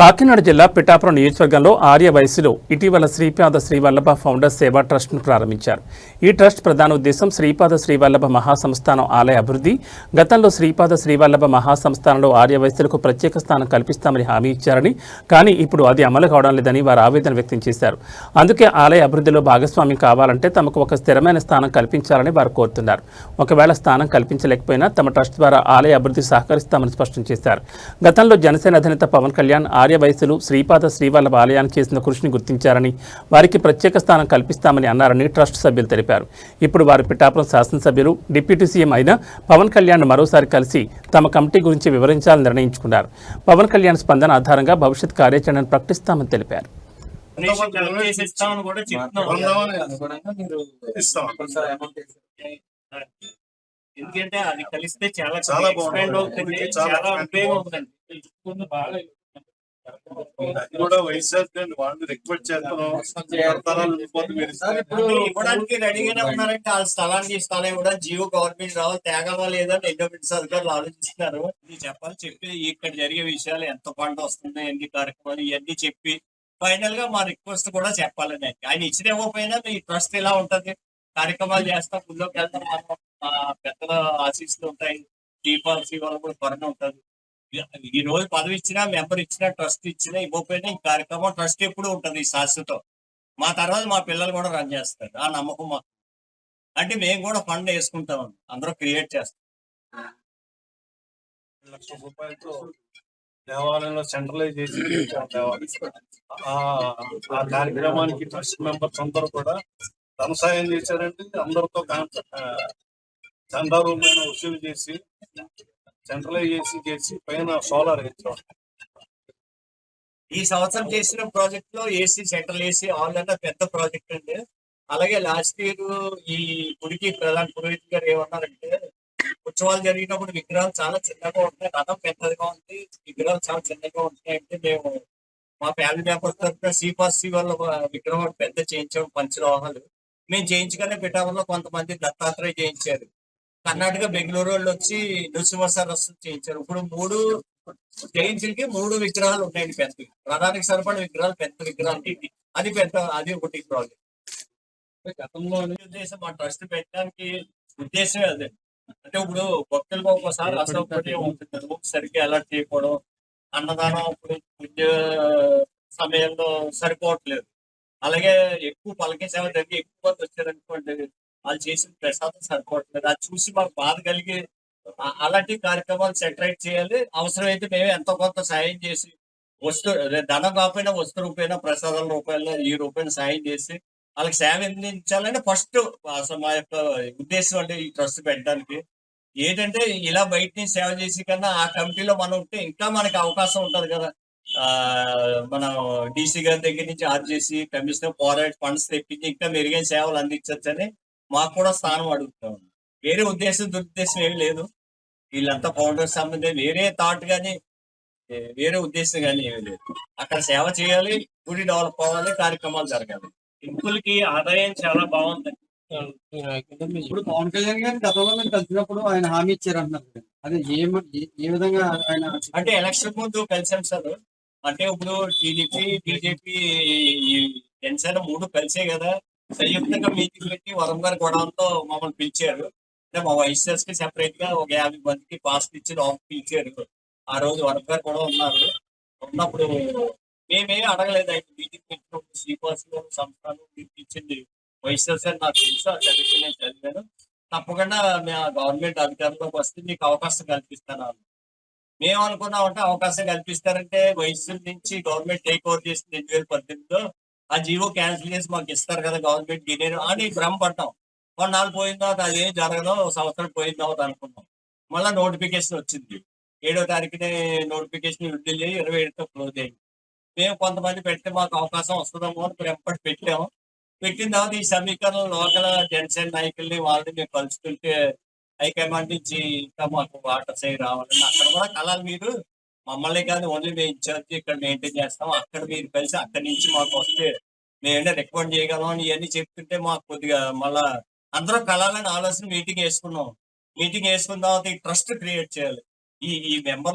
కాకినాడ జిల్లా పిఠాపురం నియోజకవర్గంలో ఆర్య వయసులో ఇటీవల శ్రీపాద శ్రీవల్లభ ఫౌండర్ సేవా ట్రస్ట్ను ప్రారంభించారు. ఈ ట్రస్ట్ ప్రధాన ఉద్దేశం శ్రీపాద శ్రీవల్లభ మహాసంస్థానం ఆలయ అభివృద్ధి. గతంలో శ్రీపాద శ్రీవల్లభ మహాసంస్థానంలో ఆర్య వయసులకు ప్రత్యేక స్థానం కల్పిస్తామని హామీ ఇచ్చారని కానీ ఇప్పుడు అది అమలు కావడం లేదని వారు ఆవేదన వ్యక్తం చేశారు. అందుకే ఆలయ అభివృద్ధిలో భాగస్వామ్యం కావాలంటే తమకు ఒక స్థిరమైన స్థానం కల్పించాలని వారు కోరుతున్నారు. ఒకవేళ స్థానం కల్పించలేకపోయినా తమ ట్రస్ట్ ద్వారా ఆలయ అభివృద్ధి సహకరిస్తామని స్పష్టం చేశారు. గతంలో జనసేన అధినేత పవన్ కళ్యాణ్ ఆర్య వయసులు శ్రీపాద శ్రీవల్లభ ఆలయానికి చేసిన కృషిని గుర్తించారని వారికి ప్రత్యేక స్థానం కల్పిస్తామని అన్నారని ట్రస్ట్ సభ్యులు తెలిపారు. ఇప్పుడు వారు పిఠాపురం శాసనసభ్యులు డిప్యూటీ సీఎం అయిన పవన్ కళ్యాణ్ మరోసారి కలిసి తమ కమిటీ గురించి వివరించాలని నిర్ణయించుకున్నారు. పవన్ కళ్యాణ్ స్పందన ఆధారంగా భవిష్యత్ కార్యాచరణను ప్రకటిస్తామని తెలిపారు. ఎందుకంటే అది కలిస్తే చాలా చాలా. అవుతుంది చాలా ఉపయోగం ఉందండి. బాగా కూడా వైఎస్ఆర్ అండి వాళ్ళు రిక్వెస్ట్ చేస్తున్నాం. ఇప్పుడు ఇవ్వడానికి రెడీగానే ఉన్నారంటే స్థలానికి ఈ స్థలం కూడా జియో గవర్నమెంట్ రావాలి తేగమా లేదని ఎండోమెంట్స్ అధికారులు ఆలోచిస్తున్నారు. ఇది చెప్పాలి చెప్పి ఇక్కడ జరిగే విషయాలు ఎంత పంట వస్తుంది ఎన్ని కార్యక్రమాలు ఇవన్నీ చెప్పి ఫైనల్గా మా రిక్వెస్ట్ కూడా చెప్పాలండి ఆయన ఇచ్చిన ఇవ్వకపోయినా మీ ట్రస్ట్ ఇలా ఉంటది. కార్యక్రమాలు చేస్తాం ముందుకు వెళ్తాం. పెద్దల ఆశీస్సులు ఉంటాయి. టీపాలసీ వాళ్ళు కూడా త్వరగా ఉంటది. ఈ- రోజు పదవి ఇచ్చినా మెంబర్ ఇచ్చినా ట్రస్ట్ ఇచ్చినా ఇవ్వకపోయినా ఈ కార్యక్రమం ట్రస్ట్ ఎప్పుడు ఉంటుంది ఈ శాశ్వతం. మా తర్వాత మా పిల్లలు కూడా రన్ చేస్తారు. ఆ నమ్మకం మాకు. అంటే మేము కూడా ఫండ్ వేసుకుంటాం అందరూ క్రియేట్ చేస్తాం లక్ష రూపాయలతో దేవాలయంలో సెంట్రలైజ్ చేసి ఆ కార్యక్రమానికి ట్రస్ట్ మెంబర్స్ అందరూ కూడా ధన సాయం చేశారంటే అందరితో చందా రూపాయలు వసూలు చేసి సెంట్రలైజ్ చేసి చేసి పైన సోలార్ ఇచ్చాం ఈ సంవత్సరం చేసిన ప్రాజెక్ట్లో ఏసీ సెంట్రల్ ఏసీ ఆల్ అన్న పెద్ద ప్రాజెక్ట్ అండి. అలాగే లాస్ట్ ఇయర్ ఈ గుడికి ప్రధాన పురోహిత్ గారు ఏమన్నారంటే ఉత్సవాలు జరిగినప్పుడు విగ్రహాలు చాలా చిన్నగా ఉంటాయి రథం పెద్దదిగా ఉంది విగ్రహాలు చాలా చిన్నగా ఉంటాయి అంటే మేము మా ఫ్యామిలీ మెంబర్స్ తరఫున శ్రీపాసి వాళ్ళ విగ్రహం పెద్ద చేయించాము పంచలోహాలు మేము చేయించగానే పిఠాపురంలో కొంతమంది దత్తాత్రేయ చేయించారు. కర్ణాటక బెంగళూరు వాళ్ళు వచ్చి నృసింహ సరస్సు చేయించారు. ఇప్పుడు మూడు జయంతులకి మూడు విగ్రహాలు ఉన్నాయండి పెద్ద ప్రధానికి సరిపడిన విగ్రహాలు పెద్ద విగ్రహాలు. అది పెద్ద అది ఒకటి ప్రాజెక్ట్. గతంలో ఉద్దేశం మా ట్రస్ట్ పెట్టడానికి ఉద్దేశమే అదే. అంటే ఇప్పుడు భక్తులు ఒక్కోసారి అసౌకర్యం ఉంటుంది. సరిగ్గా అలర్ట్ చేయకపోవడం అన్నదానం ఇప్పుడు పూజ సమయంలో సరిపోవట్లేదు. అలాగే ఎక్కువ పలకే సేవ జరిగి ఎక్కువ మంది వచ్చారనుకోండి వాళ్ళు చేసిన ప్రసాదం సరిపోవట్లేదు అది చూసి మాకు బాధ కలిగి అలాంటి కార్యక్రమాలు సెటరైట్ చేయాలి. అవసరమైతే మేము ఎంతో కొంత సాయం చేసి వస్తు ధనం కాకపోయినా వస్తు రూపాయన ప్రసాదాల రూపాయలు ఈ రూపాయన సాయం చేసి వాళ్ళకి సేవ అందించాలని ఫస్ట్ అసలు మా యొక్క ఉద్దేశం అంటే ఈ ట్రస్ట్ పెట్టడానికి. ఏంటంటే ఇలా బయట నుంచి సేవ చేసి కన్నా ఆ కమిటీలో మనం ఉంటే ఇంకా మనకి అవకాశం ఉంటుంది కదా. ఆ డీసీ గారి దగ్గర నుంచి ఆర్జేసి కమిషనర్ పోరాడి ఫండ్స్ తెప్పించి ఇంకా మెరుగైన సేవలు అందించవచ్చని మాకు కూడా స్థానం అడుగుతాం వేరే ఉద్దేశం దురుద్దేశం ఏమి లేదు. వీళ్ళంతా ఫౌండర్స్ సంబంధించి వేరే థాట్ గానీ ఏ, వేరే ఉద్దేశం గానీ ఏమీ లేదు. అక్కడ సేవ చేయాలి గుడి డెవలప్ అవ్వాలి కార్యక్రమాలు జరగాలి. టెంపుల్కి ఆదాయం చాలా బాగుంది. ఇప్పుడు పవన్ కళ్యాణ్ గారిని గతంలో మేము కలిసినప్పుడు ఆయన హామీ ఇచ్చారు అంటున్నారు. అదే ఏ ఏ- ఏ విధంగా ఆయన అంటే ఎలక్షన్ ముందు కలిసాం సార్. అంటే ఇప్పుడు టీడీపీ బీజేపీ జనసేన మూడు కలిసే కదా. సంయుక్తంగా మీటింగ్ పెట్టి వరం గారి గొడవలతో మమ్మల్ని పిలిచారు. అంటే మా వైసెస్కి సెపరేట్గా ఒక యాభై మందికి పాస్ ఇచ్చి లోపల పిలిచారు. ఆ రోజు వరం గారు కూడా ఉన్నారు. ఉన్నప్పుడు మేమే అడగలేదు అయితే మీటింగ్ పెట్టినప్పుడు శ్రీపాస్ గారు సంస్థలు మీకు ఇచ్చింది వైసెస్ అని నాకు తెలుసు ఆ చదివి నేను చదివాను. తప్పకుండా మేము గవర్నమెంట్ అధికారంలోకి వస్తే మీకు అవకాశం కల్పిస్తాను. మేము అనుకున్నామంటే అవకాశం కల్పిస్తారంటే వయసు నుంచి గవర్నమెంట్ టేక్ ఓవర్ చేసింది రెండు వేల పద్దెనిమిదిలో. ఆ జీవో క్యాన్సిల్ చేసి మాకు ఇస్తారు కదా గవర్నమెంట్ గిన్నెను అని భ్రమపడ్డాం. కొన్నాళ్ళు పోయిన తర్వాత అది ఏం జరగదు సంవత్సరం పోయిన తర్వాత అనుకున్నాం. మళ్ళీ నోటిఫికేషన్ వచ్చింది. ఏడో తారీఖునే నోటిఫికేషన్ విడుదల చేయి ఇరవై ఏడుతో క్లోజ్ అయింది మేము కొంతమంది పెడితే మాకు అవకాశం వస్తుందేమో అని భ్రమపడి పెట్టాము పెట్టిన తర్వాత ఈ సమీకరణ లోకల్ జనసేన నాయకుల్ని వాళ్ళని మేము కలుసుకుంటే హైకమాండ్ నుంచి ఇంకా మాకు వాటర్ సై రావాలని అక్కడ కూడా కలాలి మీరు మమ్మల్ని కానీ ఓన్లీ మేము ఇన్ఛార్జ్ ఇక్కడ మెయింటైన్ చేస్తాం. అక్కడ మీరు కలిసి అక్కడి నుంచి మాకు వస్తే మేము రికమెండ్ చేయగలం అని ఇవన్నీ చెప్తుంటే మాకు కొద్దిగా మళ్ళా అందరం కలాలని ఆలోచన మీటింగ్ వేసుకున్నాం. మీటింగ్ వేసుకున్న తర్వాత ఈ ట్రస్ట్ క్రియేట్ చేయాలి. ఈ ఈ మెంబర్లు